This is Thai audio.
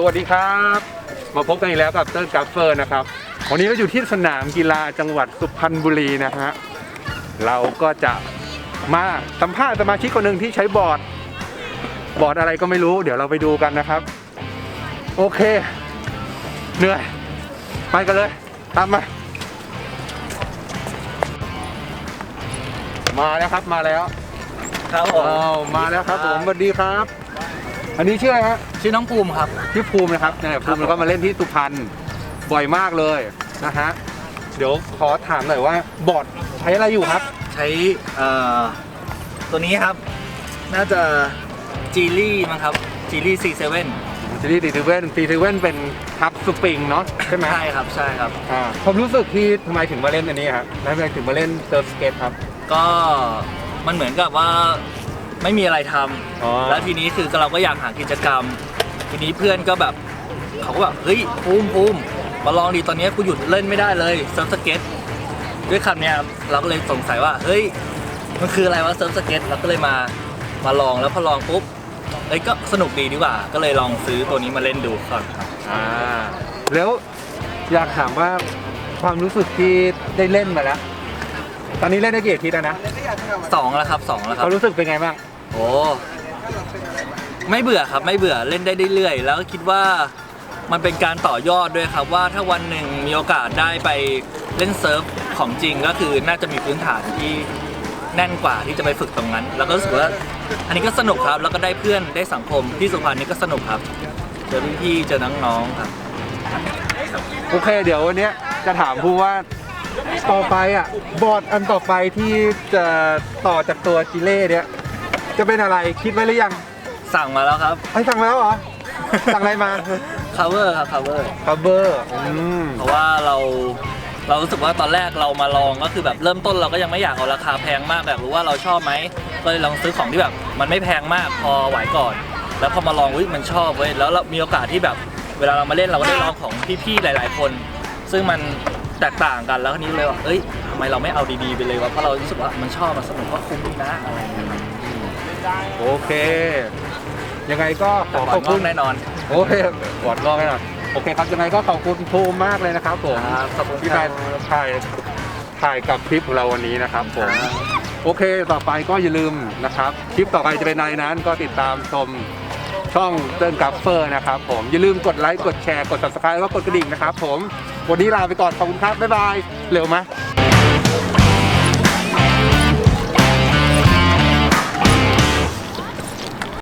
สวัสดีครับ มาพบกันอีกแล้วกับเติ้ลกัฟเฟอร์นะครับ วันนี้เราอยู่ที่สนามกีฬาจังหวัดสุพรรณบุรีนะฮะ เราก็จะมาสัมภาษณ์สมาชิกคนหนึ่งที่ใช้บอร์ด บอร์ดอะไรก็ไม่รู้ เดี๋ยวเราไปดูกันนะครับ โอเค เหนื่อย ไปกันเลย ตามมา มาแล้วครับ มาแล้ว ครับผม อ้าวมาแล้วครับผมสวัสดีครับ อันนี้ชื่ออะไรฮะชื่อน้องภูมิครับที่ภูมินะครับเนี่ยภูมิแล้วก็มาเล่นที่สุพรรณบ่อยมากเลยนะฮะเดี๋ยวขอถามหน่อยว่าบอร์ดใช้อะไรอยู่ครับ ใช้เอ่อตัวนี้ครับ น่าจะจีลี่มั้งครับจีลี่ C7 ซีรีส์ตีเทเว่นตีเทเว่นเป็นทับสปริงเนาะใช่ไหมใช่ครับใช่ครับ อ่าความรู้สึกที่ทำไมถึงมาเล่นอันนี้ครับทำไมถึงมาเล่นเซิร์ฟสเก็ตครับ ก็มันเหมือนกับว่า ไม่มีอะไรทอ๋อำแล้วทีนี้คือเราก็อยากหากิจกรรม ทีนี้เพื่อนก็แบบเขาก็แบบเฮ้ยภูมิภูมิมาลองดีตอนนี้กูหยุดเล่นไม่ได้เลยเซิร์ฟสเก็ตด้วยคำเนี้ยครับเราก็เลยสงสัยว่าเฮ้ยมันคืออะไรวะเซิร์ฟสเก็ตเราก็เลยมามาลองแล้วพอลองปุ๊บเอ้ยก็สนุกดีดีกว่า ก็เลยลองซื้อตัวนี้มาเล่นดูก่อนครับ อ่าแล้วอยากถามว่าความรู้สึกที่ได้เล่นมาแล้ว ตอนนี้เล่นได้กี่อาทิตย์แล้วนะสองแล้วครับสองแล้วคครับวามรู้สึกเป็นไงบ้าง โอ้ไม่เบื่อครับไม่เบื่อเล่นได้เรื่อยๆแล้วก็คิดว่ามันเป็นการต่อยอดด้วยครับว่าถ้าวันหนึ่งมีโอกาสได้ไปเล่นเซิร์ฟของจริงก็คือน่าจะมีพื้นฐานที่แน่นกว่าที่จะไปฝึกตรงนั้น แล้วก็รู้สึกว่าอันนี้ก็สนุกครับแล้วก็ได้เพื่อนได้สังคมที่สุพรรณนี่ก็สนุกครับเจอพี่เจอน้องๆครับ โอเคเดี๋ยววันเนี้ยจะถามผู้ว่าต่อไปอะ บอร์ดอันต่อไปที่จะต่อจากตัวจิเล่เนี่ย จะเป็นอะไรคิดไว้หรือยังสั่งมาแล้วครับ ไอ้สั่งแล้วเหรอ สั่งอะไรมา cover ครับ cover คัฟเบอร์อืม เพราะว่าเราเรารู้สึกว่าตอนแรกเรามาลองก็คือแบบเริ่มต้นเราก็ยังไม่อยากเอาราคาแพงมากแบบรู้ว่าเราชอบไหมก็เลยลองซื้อของที่แบบ มันไม่แพงมากพอไหวก่อน แล้วพอมาลองวิมันชอบเว้ยแล้วเรามีโอกาสที่แบบ เวลาเรามาเล่นเราก็ได้ลองของพี่ๆหลาย ๆ คน ซึ่งมันแตกต่างกันแล้วทีนี้เลยว่าเอ้ยทำไมเราไม่เอาดีๆไปเลยวะเพราะเรารู้สึกว่ามันชอบมันสนุกก็คุ้มดีนะอะไรอย่างเงี้ยครับ โอเค ยังไงก็ขแต่อหวัขอบงคุว่าณแน่นอน โอเคบอร์ดก็ไม่หน่อยโอเคครับยังไงก็ขอบคุณภูมิมากเลยนะครับผมครับขอบคุณที่ครัมาบถ่ายถ่ายกับคลิปของเราวันนี้นะครับผมโอเคต่อไปก็อย่าลืมนะครับ คลิปต่อไปจะเป็นอะไรนั้นก็ติดตามชมช่องเติ้ลกัฟเฟอร์นะครับผมอย่าลืมกดไลค์กดแชร์กด subscribe แล้วก็กดกระดิ่งนะครับผมวันนี้ลาไปก่อนขอบคุณครับบ๊ายบายเร็วไหมค